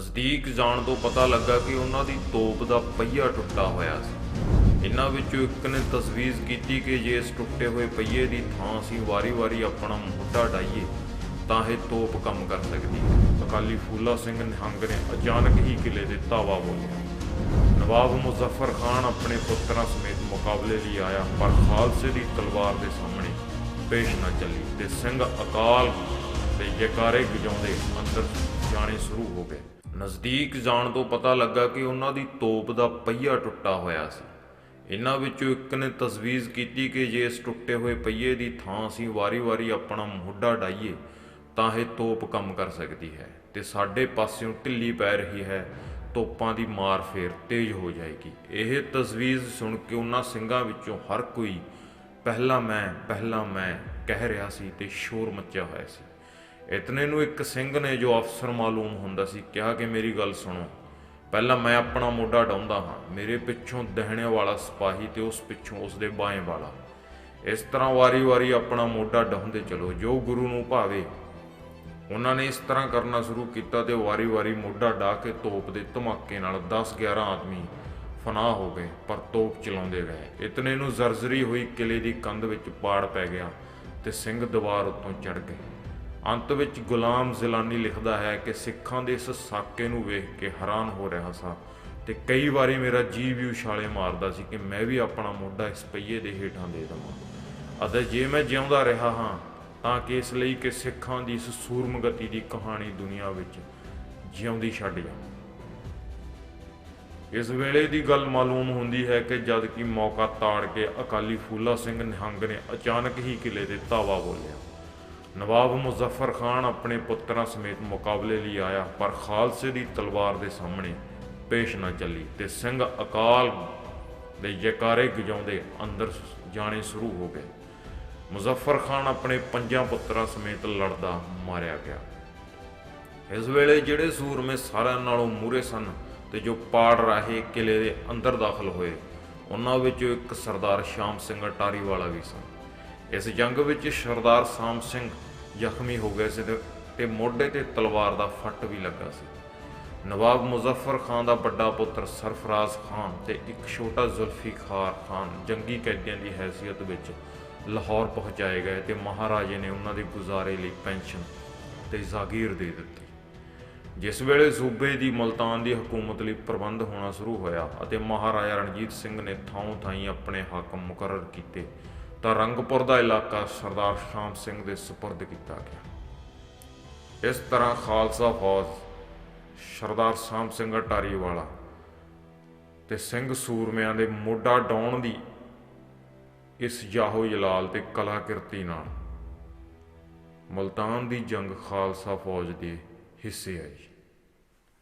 ਨਜ਼ਦੀਕ ਜਾਣ ਤੋਂ ਪਤਾ ਲੱਗਾ ਕਿ ਉਹਨਾਂ ਦੀ ਤੋਪ ਦਾ ਪਹੀਆ ਟੁੱਟਾ ਹੋਇਆ ਸੀ। ਇਹਨਾਂ ਵਿੱਚੋਂ ਇੱਕ ਨੇ ਤਸਵੀਜ਼ ਕੀਤੀ ਕਿ ਜੇ ਇਸ ਟੁੱਟੇ ਹੋਏ ਪਹੀਏ ਦੀ ਥਾਂ ਅਸੀਂ ਵਾਰੀ-ਵਾਰੀ ਆਪਣਾ ਮੋਢਾ ਡਾਈਏ ਤਾਂ ਇਹ ਤੋਪ ਕੰਮ ਕਰ ਸਕਦੀ ਅਕਾਲੀ ਫੂਲਾ ਸਿੰਘ ਨਿਹੰਗ ਨੇ ਅਚਾਨਕ ਹੀ ਕਿਲੇ ਦੇ ਧਾਵਾ ਬੋਲਿਆ। ਨਵਾਬ ਮੁਜ਼ੱਫਰ ਖਾਨ ਆਪਣੇ ਪੁੱਤਰਾਂ ਸਮੇਤ ਮੁਕਾਬਲੇ ਲਈ ਆਇਆ, ਪਰ ਖਾਲਸੇ ਦੀ ਤਲਵਾਰ ਦੇ ਸਾਹਮਣੇ ਪੇਸ਼ ਨਾ ਚੱਲੀ ਤੇ ਸਿੰਘ ਅਕਾਲ ਤੇ ਜੈਕਾਰੇ ਗਜਾਉਂਦੇ ਅੰਦਰ ਜਾਣੇ ਸ਼ੁਰੂ ਹੋ ਗਏ। ਨਜ਼ਦੀਕ ਜਾਣ ਤੋਂ ਪਤਾ ਲੱਗਾ ਕਿ ਉਹਨਾਂ ਦੀ ਤੋਪ ਦਾ ਪਹੀਆ ਟੁੱਟਾ ਹੋਇਆ ਸੀ। ਇਹਨਾਂ ਵਿੱਚੋਂ ਇੱਕ ਨੇ ਤਜਵੀਜ਼ ਕੀਤੀ ਕਿ ਜੇ ਇਸ ਟੁੱਟੇ ਹੋਏ ਪਹੀਏ ਦੀ ਥਾਂ ਅਸੀਂ ਵਾਰੀ-ਵਾਰੀ ਆਪਣਾ ਮੋਢਾ ਡਾਈਏ ਤਾਂ ਇਹ ਤੋਪ ਕੰਮ ਕਰ ਸਕਦੀ ਹੈ ਤੇ ਸਾਡੇ ਪਾਸਿਓਂ ਢਿੱਲੀ ਪੈ ਰਹੀ ਹੈ, ਤੋਪਾਂ ਦੀ ਮਾਰ ਫੇਰ ਤੇਜ਼ ਹੋ ਜਾਏਗੀ। ਇਹ ਤਜਵੀਜ਼ ਸੁਣ ਕੇ ਉਹਨਾਂ ਸਿੰਘਾਂ ਵਿੱਚੋਂ ਹਰ ਕੋਈ, ਪਹਿਲਾ ਮੈਂ ਪਹਿਲਾ ਮੈਂ, ਕਹਿ ਰਿਹਾ ਸੀ ਤੇ ਸ਼ੋਰ ਮੱਚਿਆ ਹੋਇਆ ਸੀ। ਇਤਨੇ ਨੂੰ ਇੱਕ ਸਿੰਘ ਨੇ ਜੋ ਅਫਸਰ ਮਾਲੂਮ ਹੁੰਦਾ ਸੀ, ਕਿਹਾ ਕਿ ਮੇਰੀ ਗੱਲ ਸੁਣੋ। ਪਹਿਲਾਂ ਮੈਂ ਆਪਣਾ ਮੋਢਾ ਡਾਉਂਦਾ ਹਾਂ। ਮੇਰੇ ਪਿੱਛੋਂ ਦਹਿਣੇ ਵਾਲਾ ਸਿਪਾਹੀ ਤੇ ਉਸ ਪਿੱਛੋਂ ਉਸ ਦੇ ਬਾएं ਵਾਲਾ। ਇਸ ਤਰ੍ਹਾਂ ਵਾਰੀ-ਵਾਰੀ ਆਪਣਾ ਮੋਢਾ ਡਾਉਂਦੇ ਚਲੋ। ਜੋ ਗੁਰੂ ਨੂੰ ਭਾਵੇ, ਉਹਨਾਂ ਨੇ ਇਸ ਤਰ੍ਹਾਂ ਕਰਨਾ ਸ਼ੁਰੂ ਕੀਤਾ ਤੇ ਵਾਰੀ-ਵਾਰੀ ਮੋਢਾ ਢਾ ਕੇ ਤੋਪ ਦੇ ਧਮਾਕੇ ਨਾਲ 10-11 ਆਦਮੀ ਫਨਾਹ ਹੋ ਗਏ, ਪਰ ਤੋਪ ਚਲਾਉਂਦੇ ਗਏ ਇਤਨੇ ਨੂੰ ਜ਼ਰਜ਼ਰੀ ਹੋਈ ਕਿਲੇ ਦੀ ਕੰਧ ਵਿੱਚ ਪਾੜ ਪੈ ਗਿਆ ਤੇ ਸਿੰਘ ਦੀਵਾਰ ਉੱਤੋਂ ਚੜ ਗਏ। ਅੰਤ ਵਿੱਚ ਗੁਲਾਮ ਜ਼ਿਲਾਨੀ ਲਿਖਦਾ ਹੈ ਕਿ ਸਿੱਖਾਂ ਦੇ ਇਸ ਸਾਕੇ ਨੂੰ ਵੇਖ ਕੇ ਹੈਰਾਨ ਹੋ ਰਿਹਾ ਸਾਂ ਤੇ ਕਈ ਵਾਰੀ ਮੇਰਾ ਜੀਵ ਵੀ ਉਛਾਲੇ ਮਾਰਦਾ ਸੀ ਕਿ ਮੈਂ ਵੀ ਆਪਣਾ ਮੋਢਾ ਇਸ ਪਹੀਏ ਦੇ ਹੇਠਾਂ ਦੇ ਦਵਾਂ। ਅਤੇ ਜੇ ਮੈਂ ਜਿਉਂਦਾ ਰਿਹਾ ਹਾਂ, ਤਾਂ ਕਿ ਇਸ ਲਈ ਕਿ ਸਿੱਖਾਂ ਦੀ ਇਸ ਸੂਰਮਗਤੀ ਦੀ ਕਹਾਣੀ ਦੁਨੀਆ ਵਿੱਚ ਜਿਉਂਦੀ ਛੱਡ ਜਾਵਾਂ। ਇਸ ਵੇਲੇ ਦੀ ਗੱਲ ਮਾਲੂਮ ਹੁੰਦੀ ਹੈ ਕਿ ਜਦ ਕਿ ਮੌਕਾ ਤਾੜ ਕੇ ਅਕਾਲੀ ਫੂਲਾ ਸਿੰਘ ਨਿਹੰਗ ਨੇ ਅਚਾਨਕ ਹੀ ਕਿਲੇ 'ਤੇ ਧਾਵਾ ਬੋਲਿਆ। ਨਵਾਬ ਮੁਜ਼ੱਫਰ ਖਾਨ ਆਪਣੇ ਪੁੱਤਰਾਂ ਸਮੇਤ ਮੁਕਾਬਲੇ ਲਈ ਆਇਆ, ਪਰ ਖਾਲਸੇ ਦੀ ਤਲਵਾਰ ਦੇ ਸਾਹਮਣੇ ਪੇਸ਼ ਨਾ ਚੱਲੀ ਤੇ ਸਿੰਘ ਅਕਾਲ ਦੇ ਜੈਕਾਰੇ ਗਜਾਉਂਦੇ ਅੰਦਰ ਜਾਣੇ ਸ਼ੁਰੂ ਹੋ ਗਏ। ਮੁਜ਼ੱਫਰ ਖਾਨ ਆਪਣੇ ਪੰਜਾਂ ਪੁੱਤਰਾਂ ਸਮੇਤ ਲੜਦਾ ਮਾਰਿਆ ਗਿਆ। ਇਸ ਵੇਲੇ ਜਿਹੜੇ ਸੂਰਮੇ ਸਾਰਿਆਂ ਨਾਲੋਂ ਮੂਰੇ ਸਨ ਤੇ ਜੋ ਪਾੜ ਰਾਹੇ ਕਿਲੇ ਦੇ ਅੰਦਰ ਦਾਖਲ ਹੋਏ, ਉਹਨਾਂ ਵਿੱਚੋਂ ਇੱਕ ਸਰਦਾਰ ਸ਼ਾਮ ਸਿੰਘ ਅਟਾਰੀ ਵਾਲਾ ਵੀ ਸਨ। ਇਸ ਜੰਗ ਵਿੱਚ ਸਰਦਾਰ ਸ਼ਾਮ ਸਿੰਘ ਜ਼ਖਮੀ ਹੋ ਗਏ ਸੀ ਤੇ- ਮੋਢੇ ਤੇ ਤਲਵਾਰ ਦਾ ਫੱਟ ਵੀ ਲੱਗਾ ਸੀ। ਨਵਾਬ ਮੁਜ਼ੱਫਰ ਖਾਨ ਦਾ ਵੱਡਾ ਪੁੱਤਰ ਸਰਫਰਾਜ਼ ਖਾਨ ਤੇ ਇੱਕ ਛੋਟਾ ਜ਼ੁਲਫੀਖਾਰ ਖਾਨ ਜੰਗੀ ਕੈਦੀਆਂ ਦੀ ਹੈਸੀਅਤ ਵਿੱਚ ਲਾਹੌਰ ਪਹੁੰਚਾਏ ਗਏ ਤੇ ਮਹਾਰਾਜੇ ਨੇ ਉਹਨਾਂ ਦੇ ਗੁਜ਼ਾਰੇ ਲਈ ਪੈਨਸ਼ਨ ਤੇ ਜ਼ਾਗੀਰ ਦੇ ਦਿੱਤੀ। ਜਿਸ ਵੇਲੇ ਸੂਬੇ ਦੀ ਮਲਤਾਨ ਦੀ ਹਕੂਮਤ ਲਈ ਪ੍ਰਬੰਧ ਹੋਣਾ ਸ਼ੁਰੂ ਹੋਇਆ ਅਤੇ ਮਹਾਰਾਜਾ ਰਣਜੀਤ ਸਿੰਘ ਨੇ ਥਾਂ ਥਾਈਂ ਆਪਣੇ ਹਾਕਮ ਮੁਕਰਰ ਕੀਤੇ ਤਾਂ ਰੰਗਪੁਰ ਦਾ ਇਲਾਕਾ ਸਰਦਾਰ ਸ਼ਾਮ ਸਿੰਘ ਦੇ ਸਪੁਰਦ ਕੀਤਾ ਗਿਆ। ਇਸ ਤਰ੍ਹਾਂ ਖਾਲਸਾ ਫੌਜ ਸਰਦਾਰ ਸ਼ਾਮ ਸਿੰਘ ਅਟਾਰੀ ਵਾਲਾ ਤੇ ਸਿੰਘ ਸੂਰਮਿਆਂ ਦੇ ਮੋਢਾ ਡਾਉਣ ਦੀ ਇਸ ਜਾਹੋ ਜਲਾਲ ਤੇ ਕਲਾਕਿਰਤੀ ਨਾਲ ਮਲਤਾਨ ਦੀ ਜੰਗ ਖਾਲਸਾ ਫੌਜ ਦੇ ਹਿੱਸੇ ਆਈ।